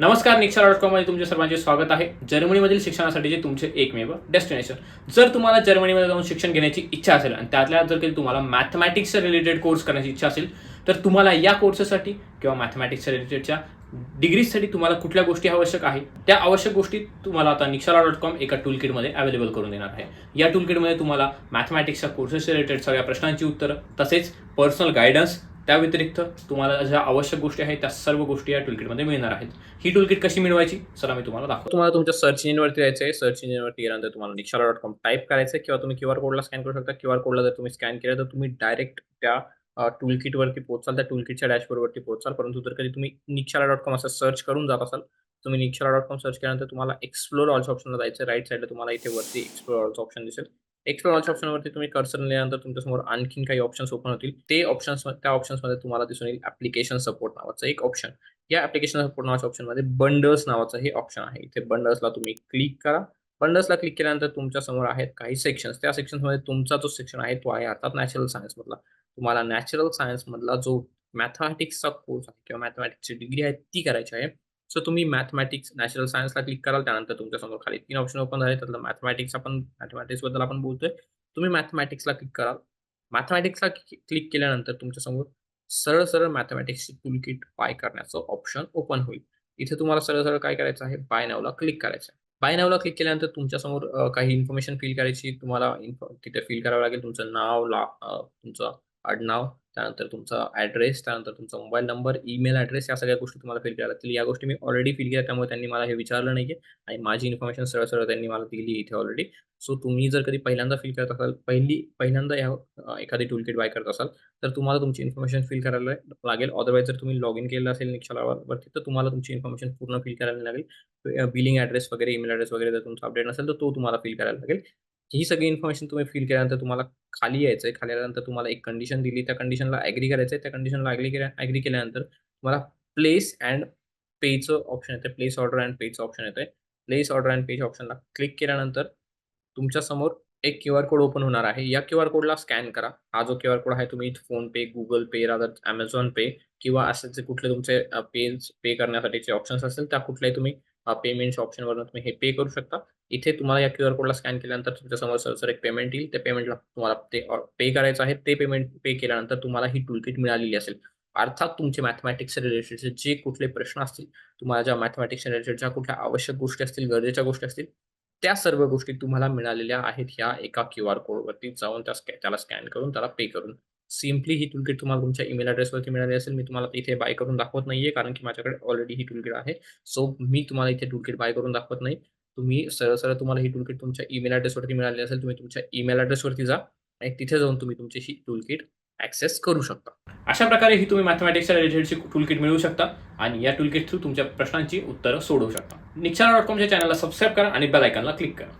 नमस्कार निक्षा डॉट कॉममध्ये तुमचे सर्वांचे स्वागत आहे. जर्मनीमधील शिक्षणासाठीचे तुमचे एकमेव डेस्टिनेशन जर तुम्हाला जर्मनीमध्ये जाऊन शिक्षण घेण्याची इच्छा असेल आणि त्यातल्या जर काही तुम्हाला मॅथमॅटिक्सच्या रिलेटेड कोर्स करण्याची इच्छा असेल तर तुम्हाला या कोर्सेससाठी किंवा मॅथमॅटिक्सच्या रिलेटेडच्या डिग्रीजसाठी तुम्हाला कुठल्या गोष्टी आवश्यक आहे? त्या आवश्यक गोष्टी तुम्हाला आता निक्षाला डॉट कॉम एका टूल किटमध्ये अवेलेबल करून देणार आहे. या टूल किटमध्ये तुम्हाला मॅथमॅटिक्सच्या कोर्सेस रिलेटेड सगळ्या प्रश्नांची उत्तरं तसेच पर्सनल गायडन्स त्या व्यतिरिक्त तुम्हाला ज्या आवश्यक गोष्टी आहेत त्या सर्व गोष्टी या टूलकिटमध्ये मिळणार आहेत. ही टूलकिट कशी मिळवायची? चला मी तुम्हाला दाखवतो. तुम्हाला तुमच्या सर्च इंजिनवरती यायचं आहे सर्च इंजिनवरती गेल्यानंतर तुम्हाला निक्षारा डॉट कॉम टाईप करायचं आहे किंवा तुम्ही क्यू आर कोडला स्कॅन करू शकता. क्यू आर कोडला जर तुम्ही स्कॅन केलं तर तुम्ही डायरेक्ट त्या टूल किटवरती पोहोचाल. त्या टूल किटच्या डॅशबोर्डवरती पोहोचाल. परंतु जर कधी तुम्ही निक्षारा डॉट कॉम असं सर्च करून जात असाल तुम्ही निक्षारा डॉट कॉम सर्च केल्यानंतर तुम्हाला एक्सप्लोर ऑल्स ऑप्शनला जायचं राईट साईडला तुम्हाला इथे वरती एक्सप्लोर ऑल्स ऑप्शन दिसेल. एक्सप्लोर ऑल्स ऑप्शनवरती तुम्ही कर्सर नेल्यानंतर तुमच्यासमोर आणखीन काही ऑप्शन्स ओपन होतील. ते ऑप्शन्स त्या ऑप्शन्समध्ये तुम्हाला दिसून येईल ऍप्लिकेशन सपोर्ट नावाचं एक ऑप्शन या ऍप्लिकेशन सपोर्ट नावाच्या ऑप्शनमध्ये बंडल्स नावाचं हे ऑप्शन आहे. इथे बंडल्सला तुम्ही क्लिक करा. बंडल्सला क्लिक केल्यानंतर तुमच्यासमोर आहेत काही सेक्शन्स त्या सेक्शन्समध्ये तुमचा जो सेक्शन आहे तो आहे अर्थात नॅचरल सायन्समधला तुम्हाला नॅचरल सायन्समधला जो मॅथमॅटिक्सचा कोर्स आहे किंवा मॅथमॅटिक्सची डिग्री आहे ती करायची आहे. सो तुम्ही मॅथमॅटिक्स नॅचरल सायन्सला क्लिक कराल त्यानंतर तुमच्यासमोर खाली तीन ऑप्शन ओपन झाले. त्यातलं मॅथमॅटिक्स आपण मॅथमॅटिक्सबद्दल आपण बोलतोय. तुम्ही मॅथमॅटिक्सला क्लिक कराल. मॅथमॅटिक्सला क्लिक केल्यानंतर तुमच्यासमोर सरळ सरळ मॅथमॅटिक्सची टूल किट बाय करण्याचं ऑप्शन ओपन होईल. इथे तुम्हाला सरळ सरळ काय करायचं आहे? बाय नावला क्लिक करायचं आहे. बाय नावला क्लिक केल्यानंतर तुमच्यासमोर काही इन्फॉर्मेशन फिल करायची. तुम्हाला इन्फॉ तिथे फिल करावं लागेल. तुमचं नाव ला तुमचं आडनाव त्यानंतर तुमचा ॲड्रेस त्यानंतर तुमचा मोबाईल नंबर ईमेल ॲड्रेस या सगळ्या गोष्टी तुम्हाला फिल करायला लागतील. या गोष्टी मी ऑलरेडी फिल केल्या त्यामुळे त्यांनी मला हे विचारलं नाही आणि माझी इन्फॉर्मेशन सरळ सरळ त्यांनी मला दिली इथे ऑलरेडी सो तुम्ही जर कधी पहिल्यांदा फिल करत असाल पहिली पहिल्यांदा या एखादी टूल किट बाय करत असाल तर तुम्हाला तुमची इन्फॉर्मेशन फिल करायला लागेल. अदरवाईज जर तुम्ही लॉग इन केलं असेल निक्षालावरती तर तुम्हाला तुमची इन्फॉर्मेशन पूर्ण फिल करायला लागेल. बिलिंग ॲड्रेस वगैरे ईमेल ॲड्रेस वगैरे जर तुमचा अपडेट नसेल तर तो तुम्हाला फिल करायला लागेल. ही सगळी इन्फॉर्मेशन तुम्ही फिल केल्यानंतर तुम्हाला खाली यायचं आहे खाली आल्यानंतर तुम्हाला एक कंडिशन दिली. त्या कंडिशनला ॲग्री करायचं आहे त्या कंडिशनला ॲग्री केल्या ॲग्री केल्यानंतर तुम्हाला प्लेस अँड पेचं ऑप्शन येतं प्लेस ऑर्डर अँड पेचं ऑप्शन येतं प्लेस ऑर्डर अँड पेज ऑप्शनला क्लिक केल्यानंतर तुमच्यासमोर एक क्यू आर कोड ओपन होणार आहे. या क्यू आर कोडला स्कॅन करा. हा जो क्यू आर कोड आहे तुम्ही PhonePe Google pay rather Amazon pay किंवा असे जे कुठले तुमचे पे पे करण्यासाठीचे ऑप्शन्स असतील त्या कुठल्याही तुम्ही पेमेंटच्या ऑप्शनवरून तुम्ही हे पे करू शकता. इथे तुम्हाला या क्यू आर कोडला स्कॅन केल्यानंतर तुमच्यासमोर सर एक पेमेंट येईल. त्या पेमेंटला तुम्हाला ते पे करायचं आहे. ते पेमेंट पे केल्यानंतर तुम्हाला ही टूलकिट मिळालेली असेल. अर्थात तुमचे मॅथमॅटिक्स रिलेटेडचे जे कुठले प्रश्न असतील तुम्हाला ज्या मॅथमॅटिक्स रिलेटेड ज्या कुठल्या आवश्यक गोष्टी असतील गरजेच्या गोष्टी असतील त्या सर्व गोष्टी तुम्हाला मिळालेल्या आहेत ह्या एका क्यू आर कोडवरती जाऊन त्या त्याला स्कॅन करून त्याला पे करून सिम्पली ही टूलकिट तुम्हाला तुमच्या ईमेल ॲड्रेसवरती मिळाली असेल. मी तुम्हाला इथे बाय करून दाखवत नाहीये कारण की माझ्याकडे ऑलरेडी ही टूलकिट आहे. सो मी तुम्हाला इथे टूलकिट बाय करून दाखवत नाही. तुम्ही सरळ सरळ तुम्हाला ही टूलकिट तुमच्या ईमेल ॲड्रेसवरती मिळाली असेल तुम्ही तुमच्या ईमेल ॲड्रेसवरती जा आणि तिथे जाऊन तुम्ही तुमची ही टूलकिट ॲक्सेस करू शकता. अशा प्रकारे ही तुम्ही मॅथमॅटिक्सच्या रिलेटेडची टूलकिट मिळवू शकता आणि या टूलकिट थ्रू तुमच्या प्रश्नांची उत्तरं सोडवू शकता. निक्षाला डॉट कॉमच्या चॅनलला सबस्क्राईब करा आणि बेल आयकॉनला क्लिक करा.